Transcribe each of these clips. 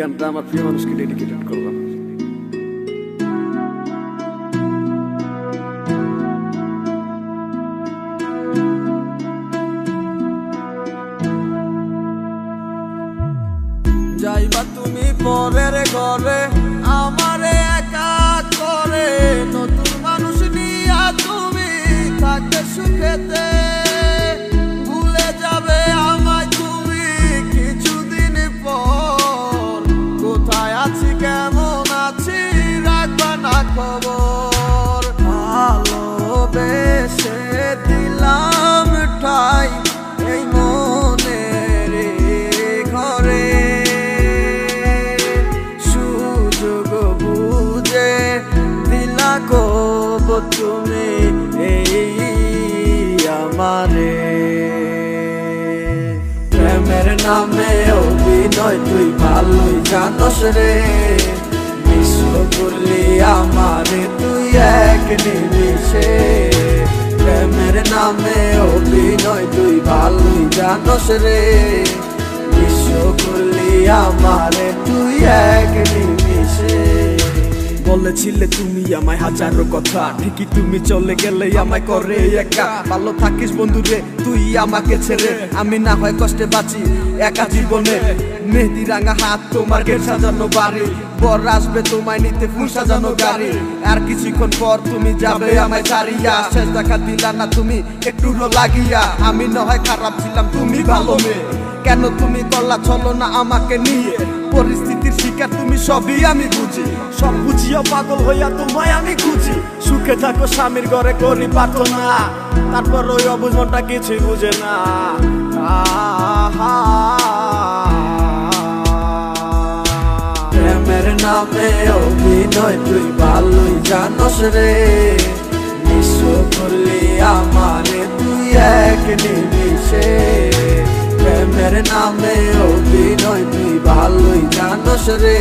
গানটা আমার প্রিয় মানুষকে ডেডিকেটেড করলাম। পরের ঘরে। খবর ভালোবেসে দিলাম ঠাই এই মনের ঘরে। সুযোগ বুঝে দিলা কব তুমি এই আমারে। প্রেমের নামে অভিনয় তুই ভালোই জানস রে। নিমিষে প্রেমের নামে অভিনয় তুই ভালোই জানস রে বিশ্ব করলি আমারে তুই এক বলেছিলে তুমি আমায় হাজারো কথা। ঠিকই তুমি চলে গেলে আমায় করে একা। ভালো থাকিস বন্ধু রে, তুই আমাকে ছেড়ে। আমি না হয় কষ্টে বাঁচি একা জীবনে। মেহেদি রাঙা হাত তোমার গেট সাজানো বাড়ি। বর আসবে তোমায় নিতে ফুল সাজানো গাড়ি। আর কিছুক্ষণ পর তুমি যাবে আমায় ছাড়িয়া। শেষ দেখা দিলা না তুমি একটু লাগিয়া। আমি না হয় খারাপ ছিলাম, তুমি ভালো মেয়ে। কেন তুমি করলা চলো না আমাকে নিয়ে? পরিস্থিতির শিকার তুমি সবই আমি বুঝি। সব বুঝিয়া পাগল হইয়া তোমায় আমি খুঁজি। সুখে থাকো স্বামীর ঘরে করি না তারপর ওই অবুঝনটা কিছুই বুঝে না। প্রেমের নামে অভিনয় তুই ভালোই জানস রে। বিশ্ব করলি আমারে, তুই এক নিমিষে। প্রেমের নামে অভিনয় তুই ভালোই জানস রে।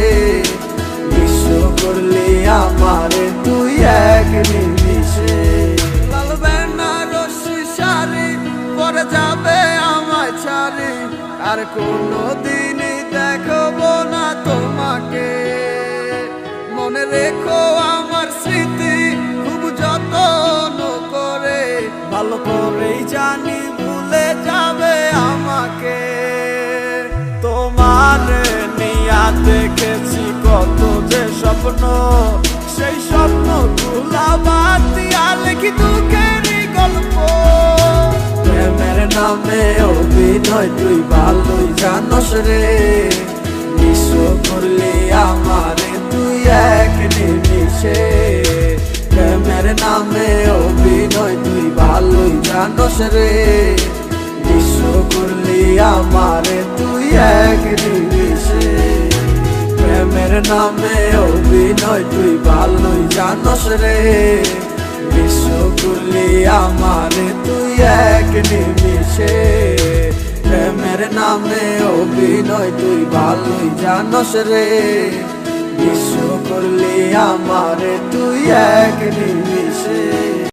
বিশ্ব করলি আমারে তুই এক নিমিশে লাল পরে যাবে আমায় ছাড়ি। আর কোনো দিনই তোমার নিয়া দেখেছি কত যে স্বপ্ন। সেই স্বপ্নগুলা বাদ দিয়া লিখি দুঃখেরই গল্প। প্রেমের নামে অভিনয় তুই ভালোই জানস রে। বিশ্ব করলি আমারে তুই এক নিমিষে। প্রেমের নামে অভিনয় তুই ভালোই জানস রে। নামে অভিনয় তুই ভালোই জানস রে। বিশ্ব করলি আমারে তুই এক নিমিষে। প্রেমের নামে অভিনয় তুই ভালোই জানস রে। বিশ্ব করলি আমারে তুই এক নিমিষে।